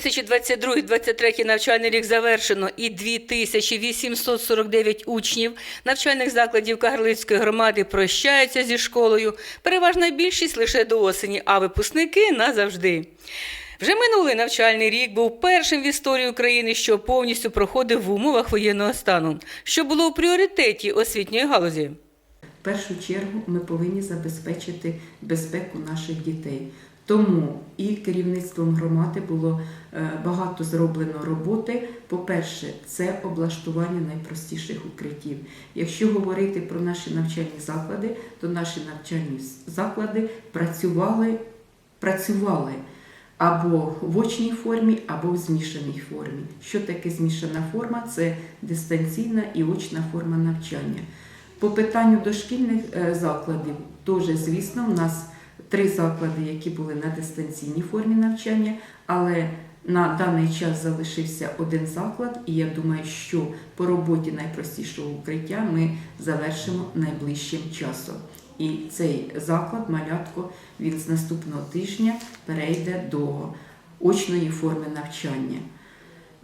2022-2023 навчальний рік завершено і 2849 учнів навчальних закладів Кагарлицької громади прощаються зі школою. Переважна більшість лише до осені, а випускники назавжди. Вже минулий навчальний рік був першим в історії України, що повністю проходив в умовах воєнного стану, що було у пріоритеті освітньої галузі. В першу чергу ми повинні забезпечити безпеку наших дітей. Тому і керівництвом громади було е, багато зроблено роботи. По-перше, це облаштування найпростіших укриттів. Якщо говорити про наші навчальні заклади, то наші навчальні заклади працювали, працювали або в очній формі, або в змішаній формі. Що таке змішана форма? Це дистанційна і очна форма навчання. По питанню дошкільних е, закладів, теж, звісно, в нас три заклади, які були на дистанційній формі навчання, але на даний час залишився один заклад, і я думаю, що по роботі найпростішого укриття ми завершимо найближчим часом. І цей заклад, малятко, він з наступного тижня перейде до очної форми навчання.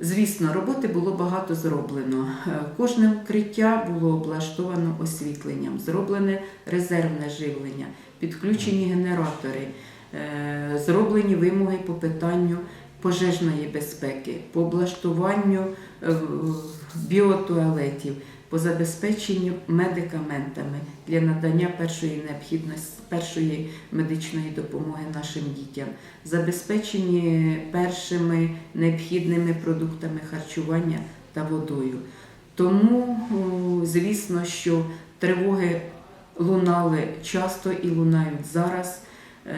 Звісно, роботи було багато зроблено. Е, Кожне укриття було облаштовано освітленням, зроблене резервне живлення, підключені генератори, е, зроблені вимоги по питанню пожежної безпеки, по облаштуванню е, біотуалетів, по забезпеченню медикаментами для надання першої необхідності, першої медичної допомоги нашим дітям, забезпечені першими необхідними продуктами харчування та водою. Тому, звісно, що тривоги лунали часто і лунають зараз. Е,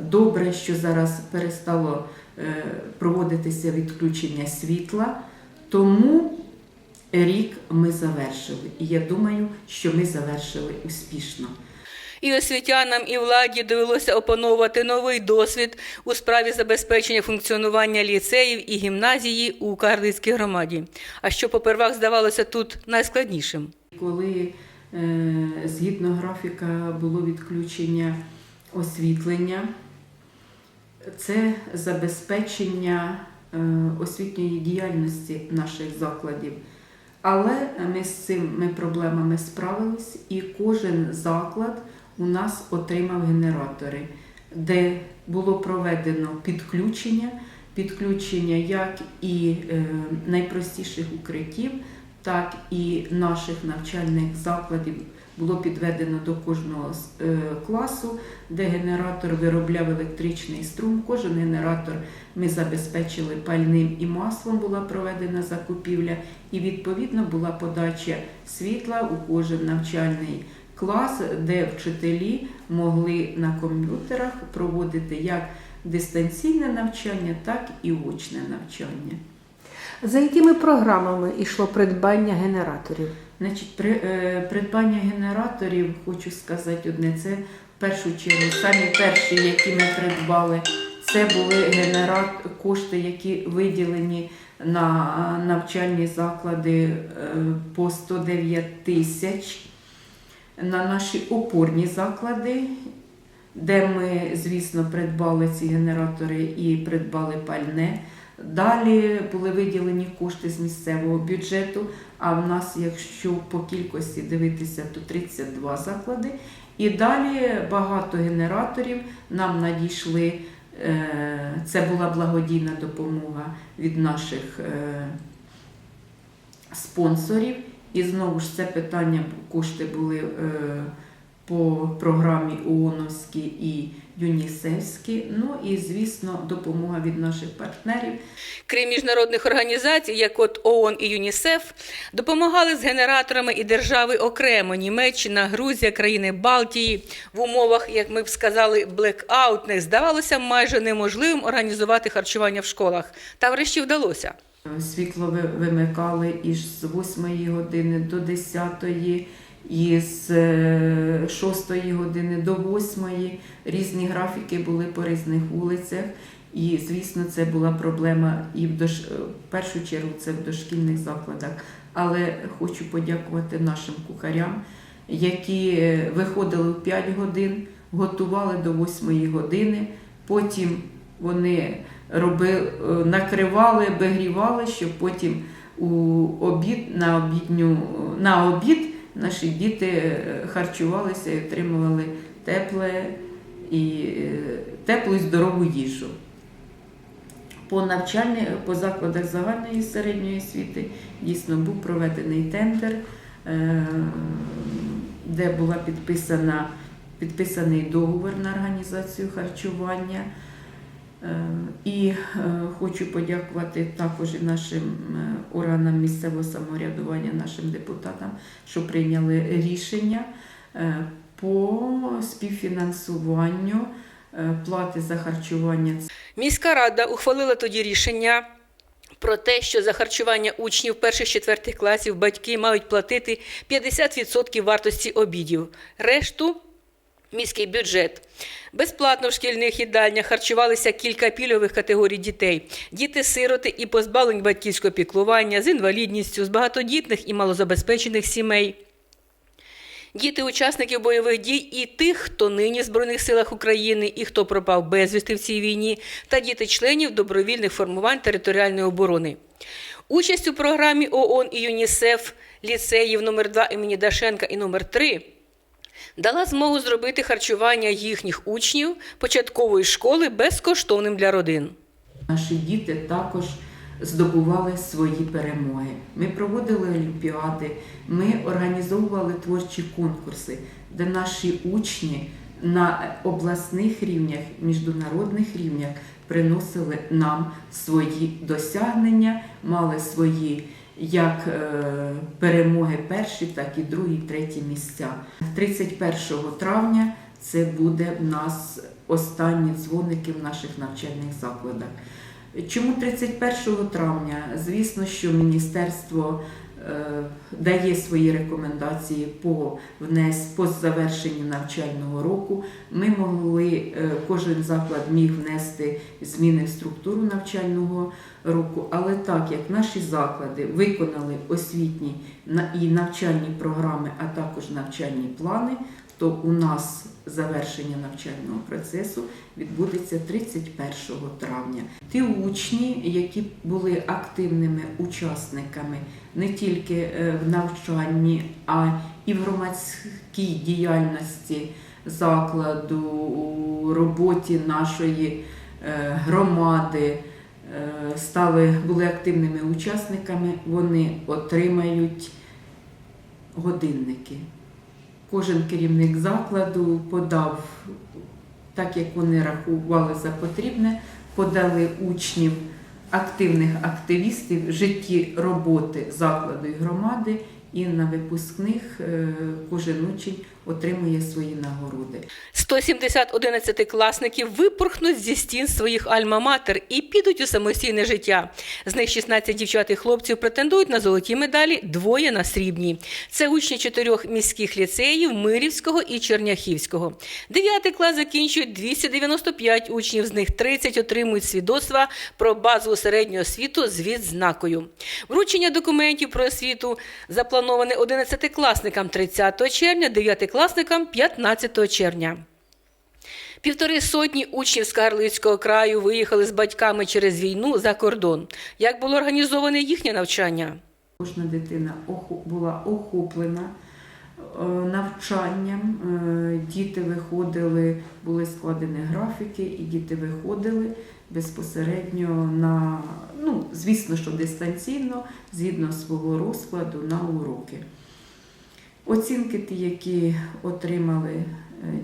Добре, що зараз перестало е, проводитися відключення світла, тому рік ми завершили. І я думаю, що ми завершили успішно. І освітянам, і владі довелося опановувати новий досвід у справі забезпечення функціонування ліцеїв і гімназії у Карлицькій громаді. А що попервах здавалося тут найскладнішим? Коли е, згідно графіка було відключення освітлення, це забезпечення е, освітньої діяльності наших закладів. Але ми з цими проблемами справились, і кожен заклад у нас отримав генератори, де було проведено підключення, підключення як і е, найпростіших укриттів, так і наших навчальних закладів було підведено до кожного е, класу, де генератор виробляв електричний струм. Кожен генератор ми забезпечили пальним і маслом, була проведена закупівля, і відповідно була подача світла у кожен навчальний клас, де вчителі могли на комп'ютерах проводити як дистанційне навчання, так і очне навчання. За якими програмами йшло придбання генераторів? Значить, при, е, придбання генераторів, хочу сказати одне, це в першу чергу самі перші, які ми придбали, це були генерат, кошти, які виділені на е, навчальні заклади е, по 109 тисяч, на наші опорні заклади, де ми, звісно, придбали ці генератори і придбали пальне. Далі були виділені кошти з місцевого бюджету. А в нас, якщо по кількості дивитися, то 32 заклади. І далі багато генераторів нам надійшли. е, Це була благодійна допомога від наших е, спонсорів. І знову ж це питання кошти були е, по програмі ООНовській і ЮНІСЕФській. Ну і звісно, допомога від наших партнерів. Крім міжнародних організацій, як от ООН і ЮНІСЕФ, допомагали з генераторами і держави окремо Німеччина, Грузія, країни Балтії. В умовах, як ми б сказали, блекаутних здавалося майже неможливим організувати харчування в школах. Та врешті вдалося. Світло вимикали із 8 години до 10, і з 6 години до 8. Різні графіки були по різних вулицях. І, звісно, це була проблема і в, дош... в першу чергу це в дошкільних закладах. Але хочу подякувати нашим кухарям, які е, виходили в 5 годин, готували до 8 години, потім вони робили, накривали, обігрівали, щоб потім у обід на обідню на обід наші діти е, харчувалися і отримували тепле і е, теплу і здорову їжу. По навчальні, по закладах загальної середньої освіти дійсно був проведений тендер, е, де була підписана, підписаний договір на організацію харчування. Е, І е, хочу подякувати також нашим е, органам місцевого самоврядування, нашим депутатам, що прийняли рішення е, по співфінансуванню плати за харчування. Міська рада ухвалила тоді рішення про те, що за харчування учнів перших-четвертих класів батьки мають платити 50% вартості обідів. Решту міський бюджет. Безплатно в шкільних їдальнях харчувалися кілька пільгових категорій дітей: діти-сироти і позбавлені батьківського піклування з інвалідністю, з багатодітних і малозабезпечених сімей. Діти учасників бойових дій і тих, хто нині в Збройних силах України і хто пропав безвісти в цій війні, та діти членів добровільних формувань територіальної оборони. Участь у програмі ООН і ЮНІСЕФ ліцеїв номер 2 імені Дашенка і номер 3 дала змогу зробити харчування їхніх учнів початкової школи безкоштовним для родин. Наші діти також здобували свої перемоги. Ми проводили олімпіади, ми організовували творчі конкурси, де наші учні на обласних рівнях, міжнародних рівнях приносили нам свої досягнення, мали свої як е, перемоги перші, так і другі, треті місця. 31 травня це буде в нас останні дзвоники в наших навчальних закладах. Чому 31 травня? Звісно, що міністерство дає свої рекомендації по внес по завершенню навчального року. Ми могли, е, кожен заклад міг внести зміни в структуру навчального року, але так як наші заклади виконали освітні і навчальні програми, а також навчальні плани, то у нас завершення навчального процесу відбудеться 31 травня. Ті учні, які були активними учасниками не тільки е, в навчанні, а і в громадській діяльності закладу, у роботі нашої е, громади, е, стали були активними учасниками, вони отримають годинники. Кожен керівник закладу подав, так як вони рахували за потрібне, подали учнів, активних активістів житті роботи закладу і громади, і на випускних е, кожен учень отримує свої нагороди. 170 одинадцятикласників випорхнуть зі стін своїх альма-матер і підуть у самостійне життя. З них 16 дівчат і хлопців претендують на золоті медалі, двоє на срібні. Це учні чотирьох міських ліцеїв Мирівського і Черняхівського. Дев'ятий клас закінчують 295 учнів, з них 30 отримують свідоцтва про базову середню освіту з відзнакою. Вручення документів про освіту заплановане 11-класникам 30 червня, 9-класникам 15 червня. Півтори сотні учнів з Карлицького краю виїхали з батьками через війну за кордон. Як було організоване їхнє навчання? Кожна дитина була охоплена е, навчанням. Е, Діти виходили, були складені графіки, і діти виходили безпосередньо на, ну, звісно, що дистанційно, згідно свого розкладу на уроки. Оцінки ті, які отримали е,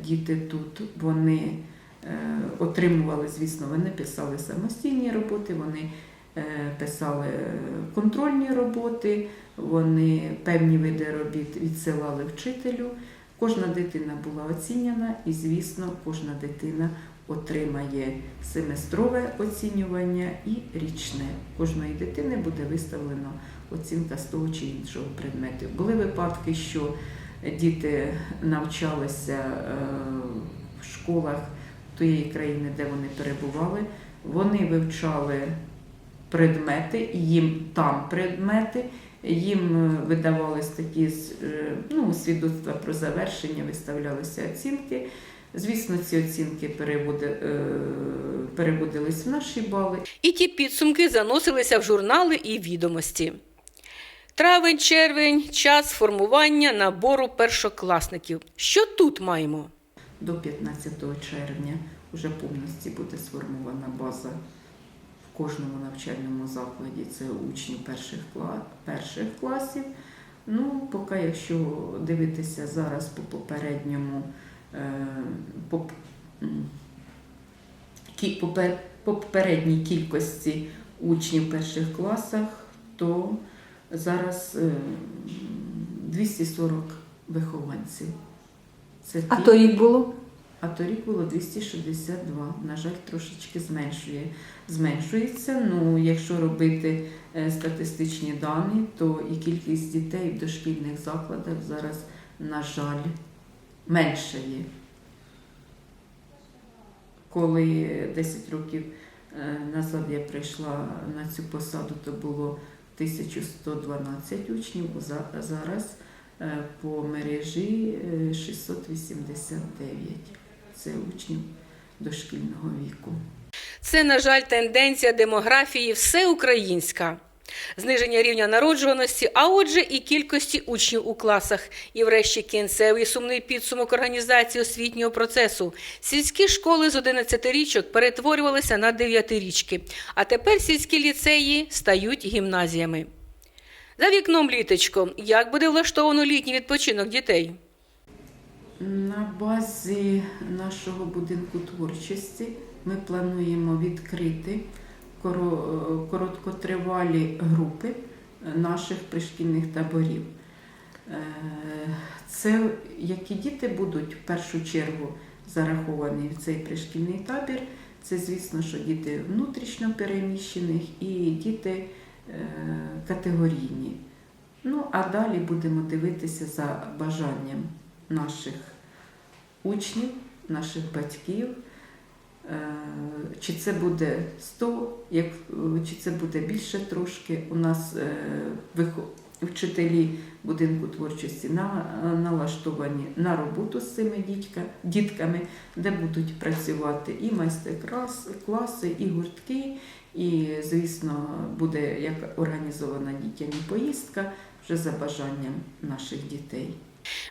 діти тут, вони е, отримували, звісно, вони писали самостійні роботи, вони е, писали контрольні роботи, вони певні види робіт відсилали вчителю. Кожна дитина була оцінена, і, звісно, кожна дитина отримає семестрове оцінювання і річне. Кожної дитини буде виставлено оцінка з того чи іншого предмету. Були випадки, що діти навчалися е, в школах тієї країни, де вони перебували. Вони вивчали предмети, їм там предмети, їм е, видавались такі е, ну, свідоцтва про завершення, виставлялися оцінки. Звісно, ці оцінки е, переводились в наші бали. І ті підсумки заносилися в журнали і відомості. Травень-червень час формування набору першокласників. Що тут маємо? До 15 червня вже повністю буде сформована база в кожному навчальному закладі. Це учні перших, перших класів. Ну, поки якщо дивитися зараз по попередньому, по, попер- по попередній кількості учнів в перших класах, то зараз е, 240 вихованців. Це А торік було? а торік було 262. На жаль, трошечки зменшує. зменшується. Ну, якщо робити е, статистичні дані, то і кількість дітей в дошкільних закладах зараз, на жаль, меншає. Коли 10 років е, назад я прийшла на цю посаду, то було 1112 учнів, за- зараз е, по мережі е, 689. Це учнів дошкільного віку. Це, на жаль, тенденція демографії всеукраїнська. Зниження рівня народжуваності, а отже, і кількості учнів у класах. І врешті кінцевий сумний підсумок організації освітнього процесу. Сільські школи з 11-річок перетворювалися на 9-річки, а тепер сільські ліцеї стають гімназіями. За вікном літочко, як буде влаштовано літній відпочинок дітей? На базі нашого будинку творчості ми плануємо відкрити короткотривалі групи наших пришкільних таборів. Е, Це які діти будуть в першу чергу зараховані в цей пришкільний табір. Це, звісно, що діти внутрішньо переміщених і діти е, категорійні. Ну, а далі будемо дивитися за бажанням наших учнів, наших батьків. Чи це буде 100, як, чи це буде більше трошки. У нас е, вчителі будинку творчості на, налаштовані на роботу з цими дітками, де будуть працювати і майстер-класи, і гуртки, і, звісно, буде як організована дітяні поїздка вже за бажанням наших дітей.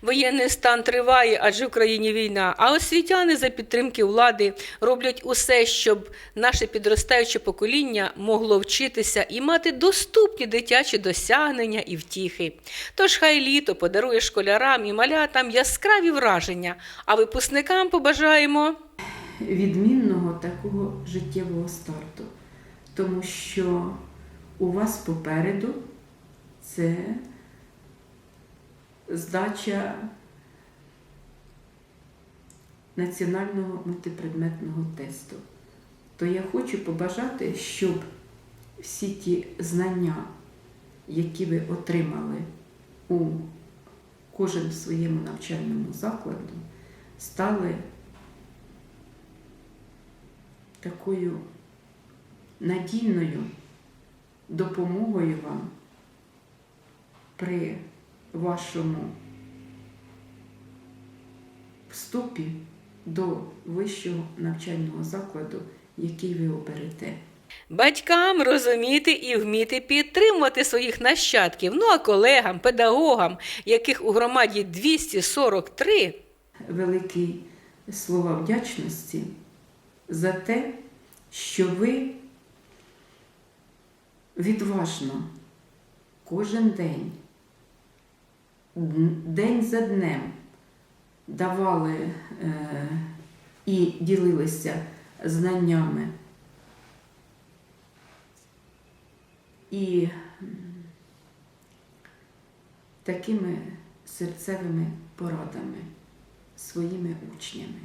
Воєнний стан триває, адже в країні війна. А освітяни за підтримки влади роблять усе, щоб наше підростаюче покоління могло вчитися і мати доступні дитячі досягнення і втіхи. Тож хай літо подарує школярам і малятам яскраві враження, а випускникам побажаємо. відмінного такого життєвого старту. Тому що у вас попереду це здача національного мультипредметного тесту. То я хочу побажати, щоб всі ті знання, які ви отримали у кожен своєму навчальному закладі, стали такою надійною допомогою вам при вашому вступі до вищого навчального закладу, який ви оберете. Батькам розуміти і вміти підтримувати своїх нащадків, ну а колегам, педагогам, яких у громаді 243, великі слова вдячності за те, що ви відважно кожен день, день за днем давали е, і ділилися знаннями. І такими серцевими порадами своїми учнями.